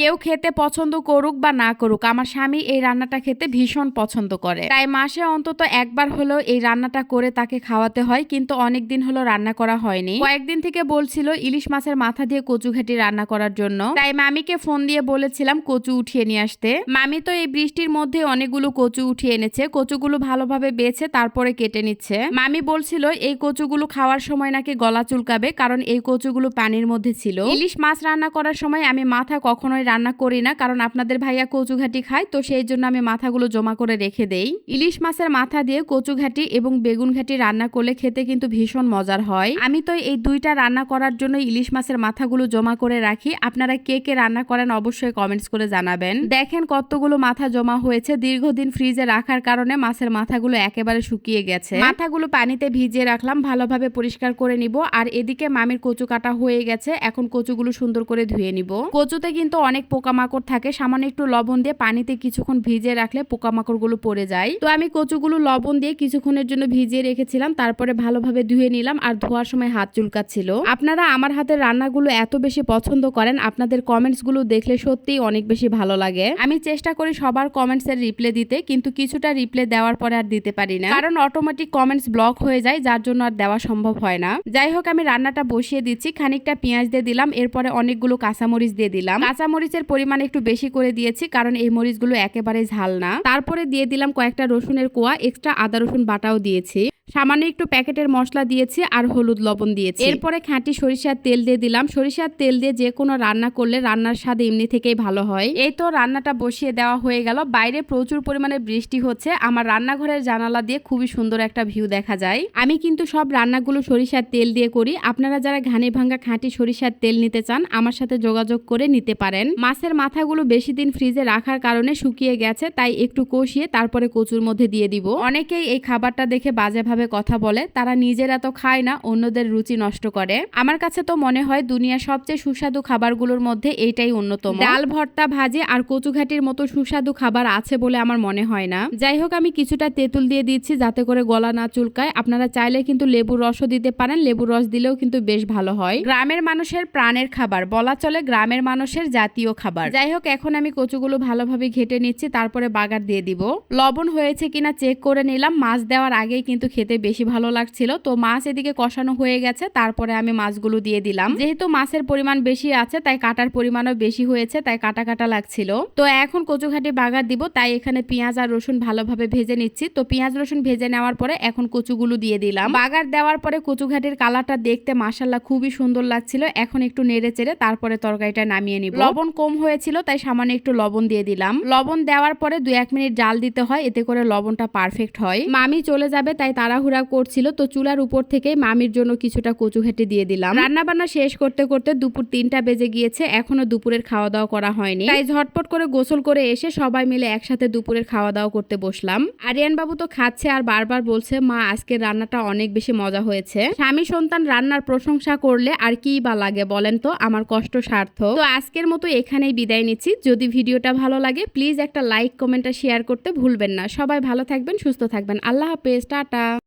কেউ খেতে পছন্দ করুক বা না করুক, আমার স্বামী এই রান্নাটা খেতে ভীষণ পছন্দ করে। তাই মাসে অন্তত একবার হলেও এই রান্নাটা করে তাকে খাওয়াতে হয়, কিন্তু অনেক দিন হলো রান্না করা হয়নি। কয়েকদিন থেকে বলছিল ইলিশ মাছের মাথা দিয়ে কচু ঘাটি রান্না করার জন্য। তাই মামিকে ফোন দিয়ে বলেছিলাম কচু উঠিয়ে নিয়ে আসতে। মামি তো এই বৃষ্টির মধ্যে অনেকগুলো কচু উঠিয়ে এনেছে, কচুগুলো ভালোভাবে বেছে তারপরে কেটে নিচ্ছে। মামি বলছিল এই কচুগুলো খাওয়ার সময় নাকি গলা চুলকাবে, কারণ এই কচুগুলো পানির মধ্যে ছিল। ইলিশ মাছ রান্না করার সময় আমি মাথা কখনোই রান্না করি না, কারণ আপনাদের ভাইয়া কচুঘাটি খায়, তো সেই জন্য আমি মাথাগুলো জমা করে রেখে দেই। ইলিশ মাছের মাথা দিয়ে কচুঘাটি এবং বেগুন ঘাটি রান্না করলে খেতে কিন্তু ভীষণ মজার হয়। আমি তো এই দুইটা রান্না করার জন্য ইলিশ মাছের মাথাগুলো জমা করে রাখি। আপনারা কে কে রান্না করেন অবশ্যই কমেন্টস করে জানাবেন। দেখেন কতগুলো মাথা জমা হয়েছে, দীর্ঘদিন ফ্রিজে রাখার কারণে মাছের মাথাগুলো একেবারে শুকিয়ে গেছে। মাথাগুলো পানিতে ভিজিয়ে রাখলাম, ভালোভাবে পরিষ্কার করে নিব। আর এদিকে মামির কচু কাটা হয়ে গেছে, এখন কচুগুলো সুন্দর করে ধুয়ে নিব। কচুতে কিন্তু অনেক পোকামাকড় থাকে, সামান্য একটু লবণ দিয়ে পানিতে কিছুক্ষণ ভিজিয়ে রাখলে পোকামাকড়গুলো পড়ে যায়। তো আমি কচুগুলো লবণ দিয়ে কিছুক্ষণের জন্য ভিজিয়ে রেখেছিলাম, তারপরে ভালোভাবে ধুয়ে নিলাম আর ধোয়ার সময় হাত চুলকাচ্ছিল। আপনারা আমার হাতের রান্নাগুলো এত বেশি পছন্দ করেন, আপনাদের কমেন্টসগুলো দেখলে সত্যিই অনেক বেশি ভালো লাগে। আমি চেষ্টা করি সবার কমেন্টস এর রিপ্লাই দিতে, কিন্তু কিছুটা রিপ্লাই দেওয়ার পরে আর দিতে পারি না। কারণ অটোমেটিক কমেন্টস ব্লক হয়ে যায়, যার জন্য আর দেওয়া সম্ভব হয় না। যাই হোক, আমি রান্নাটা বসিয়ে দিচ্ছি, খানিকটা পেঁয়াজ দিয়ে দিলাম, এরপরে অনেকগুলো কাঁচামরিচ দিয়ে দিলাম। কাঁচামরিচের পরিমাণ একটু বেশি করে দিয়েছি, কারণ এই মরিচগুলো একেবারে ঝাল না। তারপরে দিয়ে দিলাম কয়েকটা রসুনের কোয়া, এক্সট্রা আদা রসুন বাটাও দিয়েছি। সামান্য একটু প্যাকেটের মশলা দিয়েছি আর হলুদ লবণ দিয়েছি। এরপরে খাঁটি সরিষার তেল দিয়ে দিলাম। সরিষার তেল দিয়ে যে কোনো রান্না করলে রান্নার স্বাদ এমনি থেকেই ভালো হয়। এই তো রান্নাটা বসিয়ে দেওয়া হয়ে গেল। বাইরে প্রচুর পরিমাণে বৃষ্টি হচ্ছে। আমার রান্নাঘরের জানালা দিয়ে খুবই সুন্দর একটা ভিউ দেখা যায়। আমি কিন্তু সব রান্নাগুলো সরিষার তেল দিয়ে করি। আপনারা যারা ঘানি ভাঙ্গা খাঁটি সরিষার তেল নিতে চান, আমার সাথে যোগাযোগ করে নিতে পারেন। মাছের মাথাগুলো বেশি দিন ফ্রিজে রাখার কারণে শুকিয়ে গেছে, তাই একটু কষিয়ে তারপরে কচুর মধ্যে দিয়ে দিব। অনেকেই এই খাবারটা দেখে বাজেভাবে কথা বলে, তারা নিজেরা তো খায় না, অন্যদের রুচি নষ্ট করে। আমার কাছে তো মনে হয় দুনিয়ার সবচেয়ে সুস্বাদু খাবারগুলোর মধ্যে এইটাই অন্যতম। ডাল, ভর্তা, ভাজি আর কচুঘাটির মতো সুস্বাদু খাবার আছে বলে আমার মনে হয় না। যাই হোক, আমি কিছুটা তেঁতুল দিয়ে দিচ্ছি যাতে করে গলা না চুলকায়। আপনারা চাইলে কিন্তু লেবুর রসও দিতে পারেন, লেবুর রস দিলেও কিন্তু বেশ ভালো হয়। গ্রামের মানুষের প্রাণের খাবার, বলা চলে গ্রামের মানুষের জাতীয় খাবার। যাই হোক এখন আমি কচুগুলো ভালোভাবে ঘেটে নিচ্ছি তারপরে বাগার দিয়ে দিব। লবণ হয়েছে কিনা চেক করে নিলাম। মাছ দেওয়ার আগেই কিন্তু খেতে বেশি ভালো লাগছিল। তো মাছ এদিকে কষানো হয়ে গেছে তারপরে আমি মাছগুলো দিয়ে দিলাম। যেহেতু মাছের পরিমাণ বেশি আছে তাই কাটার পরিমাণও বেশি হয়েছে তাই কাটা কাটা লাগছিল। তো এখন কচুঘাটি বাগার দিব তাই এখানে পেঁয়াজ আর রসুন ভালোভাবে ভেজে নিচ্ছি। তো পেঁয়াজ রসুন ভেজে নেওয়ার পরে এখন কচুগুলো দিয়ে দিলাম। বাগার দেওয়ার পরে কচুঘাটির কালারটা দেখতে মাসাল্লাহ খুবই সুন্দর লাগছিল। এখন একটু নেড়ে চেড়ে তারপরে তরকারিটা নামিয়ে নিব। লবণ কম হয়েছিল, তাই সামান্য একটু লবণ দিয়ে দিলাম। লবণ দেওয়ার পরে দু এক মিনিট জাল দিতে হয়, এতে করে লবণটা পারফেক্ট হয়। মামি চলে যাবে, তাই তাড়াহুড়া করছিল, তো চুলার উপর থেকে মামির জন্য কিছুটা কচু ঘেটে দিয়ে দিলাম। রান্না বান্না শেষ করতে করতে দুপুর তিনটা বেজে গিয়েছে, এখনও দুপুরের খাওয়া দাওয়া করা হয়নি। তাই ঝটপট করে গোসল করে এসে সবাই মিলে একসাথে দুপুরের খাওয়া দাওয়া করতে বসলাম। আরিয়ান বাবু তো খাচ্ছে আর বারবার বলছে, মা, আজকের রান্নাটা অনেক বেশি মজা হয়েছে। স্বামী সন্তান রান্নার প্রশংসা করলে আর কি বা লাগে বলেন তো? আমার কষ্ট সার্থক। তো আজকের মতো এখানেই বিদায় নিচ্ছি। যদি ভিডিওটা ভালো লাগে প্লিজ একটা লাইক কমেন্টটা শেয়ার করতে ভুলবেন না। সবাই ভালো থাকবেন, সুস্থ থাকবেন। আল্লাহ হাফেজ, টাটা।